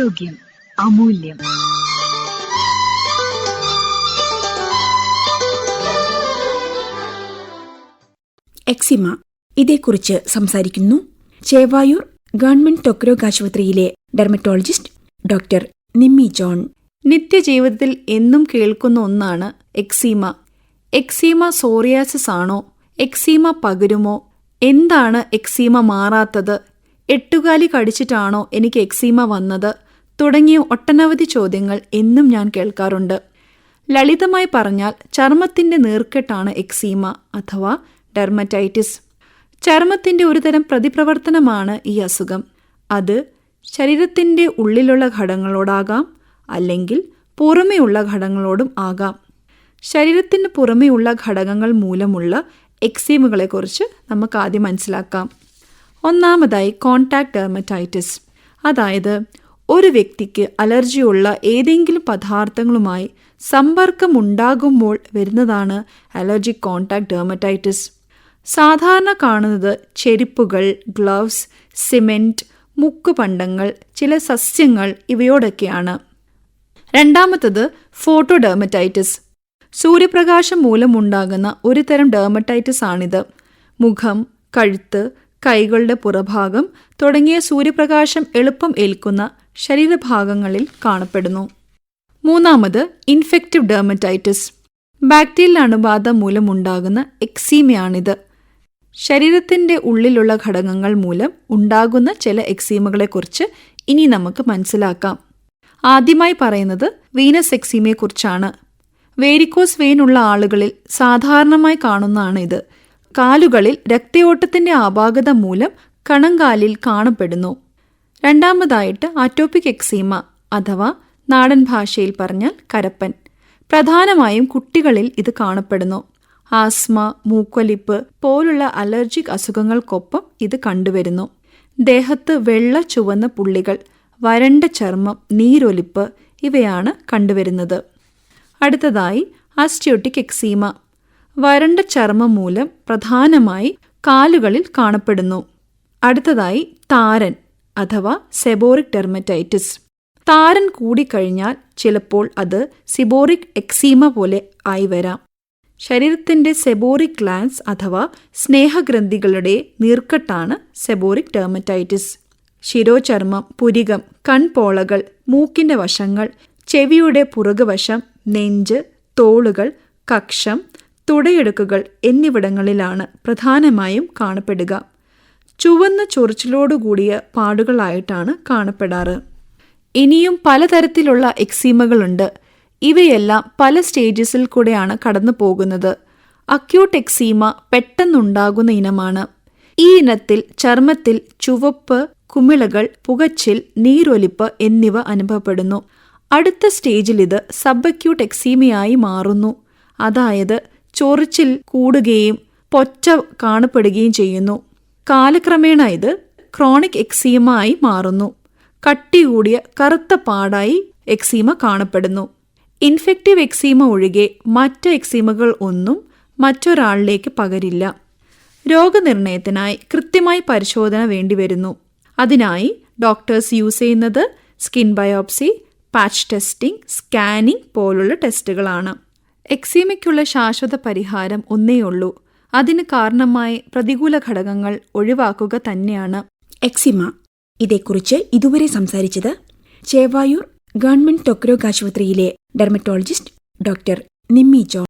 ആരോഗ്യം അമൂല്യം. എക്സിമ ഇതേക്കുറിച്ച് സംസാരിക്കുന്നു. ചേവായൂർ ഗവൺമെന്റ് ടൊക്രോഗ് ആശുപത്രിയിലെ ഡെർമറ്റോളജിസ്റ്റ് ഡോക്ടർ നിമ്മി ജോൺ. നിത്യജീവിതത്തിൽ എന്നും കേൾക്കുന്ന ഒന്നാണ് എക്സീമ. എക്സീമ സോറിയാസിസ് ആണോ? എക്സീമ പകരുമോ? എന്താണ് എക്സീമ മാറാത്തത്? എട്ടുകാലി കടിച്ചിട്ടാണോ എനിക്ക് എക്സീമ വന്നത്? തുടങ്ങിയ ഒട്ടനവധി ചോദ്യങ്ങൾ എന്നും ഞാൻ കേൾക്കാറുണ്ട്. ലളിതമായി പറഞ്ഞാൽ ചർമ്മത്തിന്റെ നീർക്കെട്ടാണ് എക്സീമ അഥവാ ഡെർമറ്റൈറ്റിസ്. ചർമ്മത്തിന്റെ ഒരുതരം പ്രതിപ്രവർത്തനമാണ് ഈ അസുഖം. അത് ശരീരത്തിന്റെ ഉള്ളിലുള്ള ഘടകങ്ങളോടാകാം അല്ലെങ്കിൽ പുറമെയുള്ള ഘടകങ്ങളോടും ആകാം. ശരീരത്തിന് പുറമെയുള്ള ഘടകങ്ങൾ മൂലമുള്ള എക്സീമുകളെക്കുറിച്ച് നമുക്ക് ആദ്യം മനസ്സിലാക്കാം. ഒന്നാമതായി കോൺടാക്ട് ഡെർമറ്റൈറ്റിസ്. അതായത് ഒരു വ്യക്തിക്ക് അലർജിയുള്ള ഏതെങ്കിലും പദാർത്ഥങ്ങളുമായി സമ്പർക്കമുണ്ടാകുമ്പോൾ വരുന്നതാണ് അലർജിക് കോൺടാക്ട് ഡെർമറ്റൈറ്റിസ്. സാധാരണ കാണുന്നത് ചെരുപ്പുകൾ ഗ്ലൗസ് സിമെന്റ് മുക്കുപണ്ടങ്ങൾ ചില സസ്യങ്ങൾ ഇവയോടൊക്കെയാണ്. രണ്ടാമത്തത് ഫോട്ടോ ഡെർമറ്റൈറ്റിസ് സൂര്യപ്രകാശം മൂലമുണ്ടാകുന്ന ഒരു തരം ഡെർമറ്റൈറ്റിസ് ആണിത് മുഖം കഴുത്ത് കൈകളുടെ പുറഭാഗം തുടങ്ങിയ സൂര്യപ്രകാശം എളുപ്പം ഏൽക്കുന്ന ശരീരഭാഗങ്ങളിൽ കാണപ്പെടുന്നു. മൂന്നാമത് ഇൻഫെക്റ്റീവ് ഡെർമറ്റൈറ്റിസ്. ബാക്ടീരിയൽ അണുബാധ മൂലമുണ്ടാകുന്ന എക്സീമയാണിത്. ശരീരത്തിന്റെ ഉള്ളിലുള്ള ഘടകങ്ങൾ മൂലം ഉണ്ടാകുന്ന ചില എക്സീമകളെക്കുറിച്ച് ഇനി നമുക്ക് മനസ്സിലാക്കാം. ആദ്യമായി പറയുന്നത് വീനസ് എക്സീമയെക്കുറിച്ചാണ്. വേരിക്കോസ് വെയിനുള്ള ആളുകളിൽ സാധാരണമായി കാണുന്നതാണ് ഇത് കാലുകളിൽ രക്തയോട്ടത്തിന്റെ അപാകത മൂലം കണങ്കാലിൽ കാണപ്പെടുന്നു. രണ്ടാമതായിട്ട് ആറ്റോപിക് എക്സീമ അഥവാ നാടൻ ഭാഷയിൽ പറഞ്ഞാൽ കരപ്പൻ. പ്രധാനമായും കുട്ടികളിൽ ഇത് കാണപ്പെടുന്നു. ആസ്മ മൂക്കൊലിപ്പ് പോലുള്ള അലർജിക് അസുഖങ്ങൾക്കൊപ്പം ഇത് കണ്ടുവരുന്നു. ദേഹത്ത് വെള്ള ചുവന്ന പുള്ളികൾ വരണ്ട ചർമ്മം നീരൊലിപ്പ് ഇവയാണ് കണ്ടുവരുന്നത്. അടുത്തതായി ആസ്റ്റിയോട്ടിക് എക്സീമ വരണ്ട ചർമ്മം മൂലം പ്രധാനമായി കാലുകളിൽ കാണപ്പെടുന്നു. അടുത്തതായി താരൻ. അഥവാ സെബോറിക് ഡെർമറ്റൈറ്റിസ് താരൻ കൂടിക്കഴിഞ്ഞാൽ ചിലപ്പോൾ അത് സിബോറിക് എക്സീമ പോലെ ആയി വരാം. ശരീരത്തിന്റെ സെബോറിക് ഗ്ലാൻസ് അഥവാ സ്നേഹഗ്രന്ഥികളുടെ നീർക്കെട്ടാണ് സെബോറിക് ഡെർമറ്റൈറ്റിസ് ശിരോചർമ്മം പുരികം കൺപോളകൾ മൂക്കിന്റെ വശങ്ങൾ ചെവിയുടെ പുറകുവശം നെഞ്ച് തോളുകൾ കക്ഷം തുടയെടുക്കുകൾ എന്നിവിടങ്ങളിലാണ് പ്രധാനമായും കാണപ്പെടുക. ചുവന്ന ചൊറിച്ചിലോടുകൂടിയ പാടുകളായിട്ടാണ് കാണപ്പെടാറ്. ഇനിയും പലതരത്തിലുള്ള എക്സീമകളുണ്ട്. ഇവയെല്ലാം പല സ്റ്റേജസിൽ കൂടെയാണ് കടന്നു പോകുന്നത് അക്യൂട്ട് എക്സീമ പെട്ടെന്നുണ്ടാകുന്ന ഇനമാണ്. ഈ ഇനത്തിൽ ചർമ്മത്തിൽ ചുവപ്പ് കുമിളകൾ പുകച്ചിൽ നീരൊലിപ്പ് എന്നിവ അനുഭവപ്പെടുന്നു. അടുത്ത സ്റ്റേജിൽ ഇത് സബ് അക്യൂട്ട് എക്സീമയായി മാറുന്നു. അതായത് ചൊറിച്ചിൽ കൂടുകയും പൊറ്റ കാണപ്പെടുകയും ചെയ്യുന്നു. കാലക്രമേണ ഇത് ക്രോണിക് എക്സീമ ആയി മാറുന്നു. കട്ടി കൂടിയ കറുത്ത പാടായി എക്സീമ കാണപ്പെടുന്നു. ഇൻഫെക്റ്റീവ് എക്സീമ ഒഴികെ മറ്റ് എക്സീമകൾ ഒന്നും മറ്റൊരാളിലേക്ക് പകരില്ല. രോഗനിർണയത്തിനായി കൃത്യമായി പരിശോധന വേണ്ടിവരുന്നു. അതിനായി ഡോക്ടേഴ്സ് യൂസ് ചെയ്യുന്നത് skin biopsy patch testing scanning പോലുള്ള ടെസ്റ്റുകളാണ്. എക്സീമയ്ക്കുള്ള ശാശ്വത പരിഹാരം ഒന്നേയുള്ളൂ. അതിന് കാരണമായി പ്രതികൂല ഘടകങ്ങൾ ഒഴിവാക്കുക തന്നെയാണ്. എക്സിമ. ഇതേക്കുറിച്ച് ഇതുവരെ സംസാരിച്ചത് ചേവായൂർ ഗവൺമെന്റ് തൊക്രോഗ് ആശുപത്രിയിലെ ഡെർമറ്റോളജിസ്റ്റ് ഡോക്ടർ നിമ്മി ജോൺ